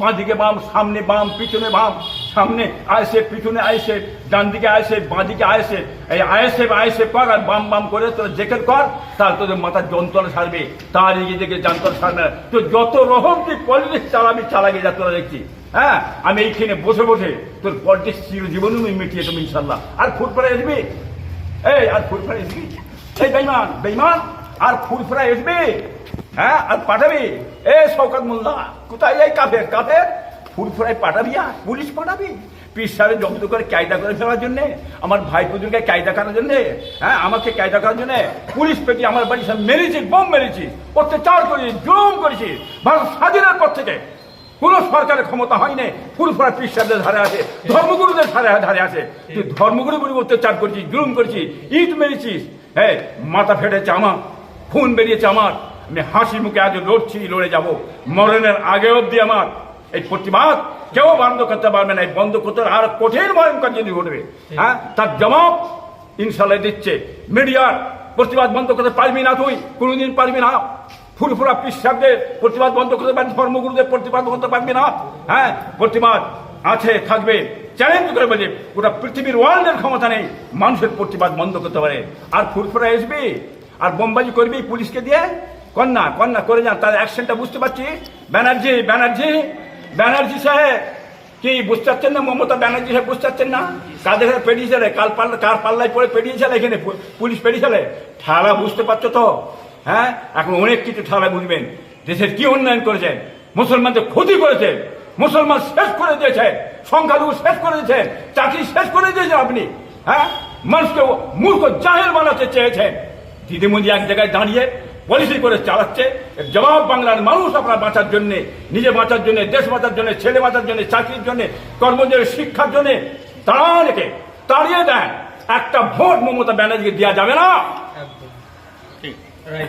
বাঁ দিকে বাম, সামনে বাম, পিছনে বাম, সামনে আয়সে, পিছনে আয়সে ডান দিকে আয়সে বাঁ দিকে আয়সে। এই আয়সে আয়সে কর আর বাম বাম করে তোর জেকের কর তার তোদের মাথার যন্ত্রণা সারবে। তার নিজে থেকে যন্ত্রণা সারবে তো যত রকম তুই পলিটিক্স চালাবি চালাগে যা তোরা দেখছি। হ্যাঁ? আমি এইখানে বসে বসে তোর পলিটিক্স চির জীবনও আমি মিটিয়ে দেবো ইনশাল্লাহ। আর ফুটবলে আসবি? এই, আর ফুরফুরা আসবি? সেই বেইমান বেইমান আর ফুরফুরা আসবি? হ্যাঁ আর পাঠাবি? এ শওকত মোল্লা, কোথায় এই কাফের? কাফের? ফুরফুরায় পাঠাবি আর পুলিশ পাঠাবি। পিস সাহেব জব্দ করে কায়দা করে ফেলার জন্য, আমার ভাই পুজোকে কায়দা করার জন্য হ্যাঁ আমাকে কায়দা করার জন্য পুলিশ পেটি আমার বাড়ি সব মেরেছিস, বোম মেরেছিস অত্যাচার করেছিস জুলুম করেছিস ভারত স্বাধীনের পর থেকে। কোন সরকারের ক্ষমতা হয়নি ফুরফুরা পিস সাহেবদের ধারে আছে ধর্মগুরুদের ধারে ধারে আছে তুই ধর্মগুরু বলে অত্যাচার করছিস, জুলুম করছিস, ইট মেরেছিস। হ্যাঁ মাথা ফেটেছে আমার, খুন বেরিয়েছে আমার। আমি হাসি মুখে আজ লড়ছি, লড়ে যাব। মরণের আগে অবধি আমার এই প্রতিবাদ কেউ বন্ধ করতে পারবে না। এই বন্ধ করতে আর কঠিন ভয়ঙ্কর যদি ঘটবে। হ্যাঁ? তার জবাব ইনশাল্লাহ দিচ্ছে মিডিয়ার। প্রতিবাদ বন্ধ করতে পারবি না তুই, কোনোদিন পারবি না। ফুরফুরা পিসাবদের প্রতিবাদ বন্ধ করতে পারবি ধর্মগুরুদের প্রতিবাদ করতে পারবি না। হ্যাঁ? প্রতিবাদ আছে, থাকবে। চ্যালেঞ্জ করে বলছে গোটা পৃথিবীর ওয়ার্ল্ডের ক্ষমতা নেই, মানুষের প্রতিবাদ বন্ধ করতে পারে। আর ফুরফুরা আসবি আর বোমবাজি করবি পুলিশকে দিয়ে? কন্যা কন্যা করে যান, তার অ্যাকশনটা বুঝতে পারছি। ব্যানার্জি ব্যানার্জি ব্যানার্জি সাহেব, কি বুঝতে পারছেন না? মমতা ব্যানার্জি সাহেব বুঝতে পারছেন না? কাদের ঘরে পেরিয়েছিলে কাল পাল্লা কার পাল্লায় পড়ে পেরিয়েছিলে এখানে? পুলিশ পেরিয়েছিলে ঠেলা বুঝতে পারছ তো? হ্যাঁ? এখন অনেক কিছু ঠেলা বুঝবেন। দেশের কি উন্নয়ন করেছেন? মুসলমানদের ক্ষতি করেছে মুসলমান শেষ করে দিয়েছে। সংখ্যালঘু শেষ করে দিয়েছে। চাকরি শেষ করে দিয়েছেন আপনি। হ্যাঁ? মানুষকে মূর্খ জাহের বানাতে চেয়েছেন। দিদিমণি এক জায়গায় দাঁড়িয়ে পলিসি করে চালাচ্ছে, এর জবাব বাংলার মানুষ আপনার বাঁচার জন্য, নিজে বাঁচার জন্য, দেশ বাঁচার জন্য, ছেলে বাঁচার জন্য, চাকরির জন্য কর্মজীবী শিক্ষার জন্য তাড়া রেখে তাড়িয়ে দেন একটা ভোট মমতা ব্যানার্জিকে দেওয়া যাবে না।